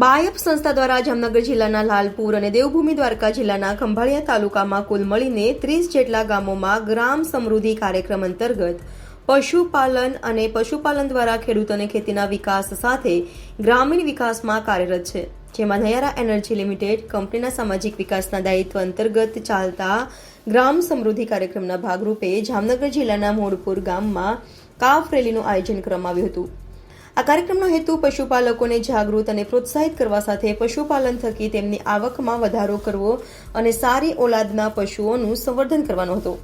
બાયપ સંસ્થા દ્વારા જામનગર જિલ્લાના લાલપુર અને દેવભૂમિ દ્વારકા જિલ્લાના ખંભાળિયા તાલુકામાં કુલ મળીને ત્રીસ જેટલા ગામોમાં ગ્રામ સમૃદ્ધિ કાર્યક્રમ અંતર્ગત પશુપાલન અને પશુપાલન દ્વારા ખેડૂતોને ખેતીના વિકાસ સાથે ગ્રામીણ વિકાસમાં કાર્યરત છે. જેમાં નયારા એનર્જી લિમિટેડ કંપનીના સામાજિક વિકાસના દાયિત્વ અંતર્ગત ચાલતા ગ્રામ સમૃદ્ધિ કાર્યક્રમના ભાગરૂપે જામનગર જિલ્લાના મોડપુર ગામમાં કાફ રેલીનું આયોજન કરવામાં આવ્યું હતું. આ કાર્યક્રમનો હેતુ પશુપાલકોને જાગૃત અને પ્રોત્સાહિત કરવા સાથે પશુપાલન થકી તેમની આવકમાં વધારો કરવો અને સારી ઓલાદના પશુઓનું સંવર્ધન કરવાનો હતો.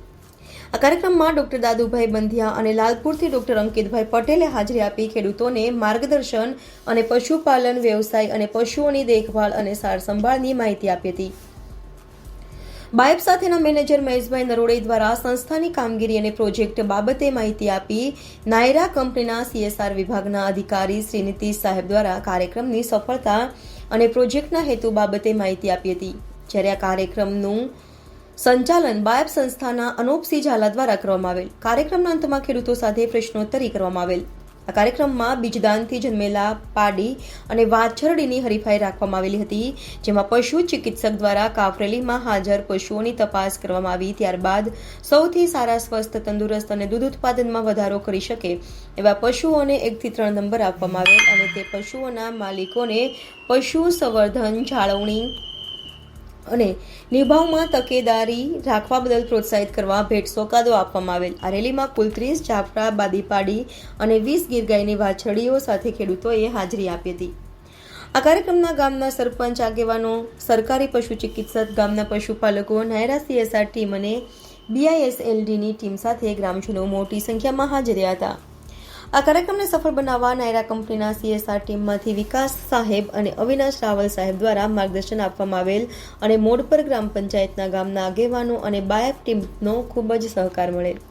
આ કાર્યક્રમમાં ડોક્ટર દાદુભાઈ બંધિયા અને લાલપુરથી ડોક્ટર અંકિતભાઈ પટેલે હાજરી આપી ખેડૂતોને માર્ગદર્શન અને પશુપાલન, વ્યવસાય અને પશુઓની દેખભાળ અને સારસંભાળની માહિતી આપી હતી. બાયપ સાથેના મેનેજર મહેશભાઈ નરોડે દ્વારા સંસ્થાની કામગીરી અને પ્રોજેક્ટ બાબતે માહિતી આપી નાયરા કંપનીના સીએસઆર વિભાગના અધિકારી શ્રી નીતિશ સાહેબ દ્વારા કાર્યક્રમની સફળતા અને પ્રોજેક્ટના હેતુ બાબતે માહિતી આપી હતી. જ્યારે આ કાર્યક્રમનું સંચાલન બાયબ સંસ્થાના અનોપસિંહ ઝાલા દ્વારા કરવામાં આવેલ. કાર્યક્રમના અંતમાં ખેડૂતો સાથે પ્રશ્નોત્તરી કરવામાં આવેલ. આ કાર્યક્રમમાં બીજદાનથી જન્મેલા પાડી અને વાછરડીની હરીફાઈ રાખવામાં આવેલી હતી, જેમાં પશુ ચિકિત્સક દ્વારા કાફરેલીમાં હાજર પશુઓની તપાસ કરવામાં આવી ત્યારબાદ સૌથી સારા સ્વસ્થ, તંદુરસ્ત અને દૂધ ઉત્પાદનમાં વધારો કરી શકે એવા પશુઓને એકથી ત્રણ નંબર આપવામાં આવેલ અને તે પશુઓના માલિકોને પશુ સંવર્ધન જાળવણી અને નિભાવમાં તકેદારી રાખવા બદલ પ્રોત્સાહિત કરવા ભેટ સોકાદો આપવામાં આવેલ. આ રેલીમાં કુલ ત્રીસ જાફરા, બાદીપાડી અને વીસ ગીરગાયની વાછડીઓ સાથે ખેડૂતોએ હાજરી આપી હતી. આ કાર્યક્રમના ગામના સરપંચ, આગેવાનો, સરકારી પશુ ચિકિત્સક, ગામના પશુપાલકો, નાયરા સીએસઆર ટીમ અને બીઆઈએસએલડીની ટીમ સાથે ગ્રામજનો મોટી સંખ્યામાં હાજર હતા. આ કાર્યક્રમને સફળ બનાવવા નાયરા કંપનીના સીએસઆર ટીમમાંથી વિકાસ સાહેબ અને અવિનાશ રાવલ સાહેબ દ્વારા માર્ગદર્શન આપવામાં આવેલ અને મોડપર ગ્રામ પંચાયતના ગામના આગેવાનો અને બાયક ટીમનો ખૂબ જ સહકાર મળેલ.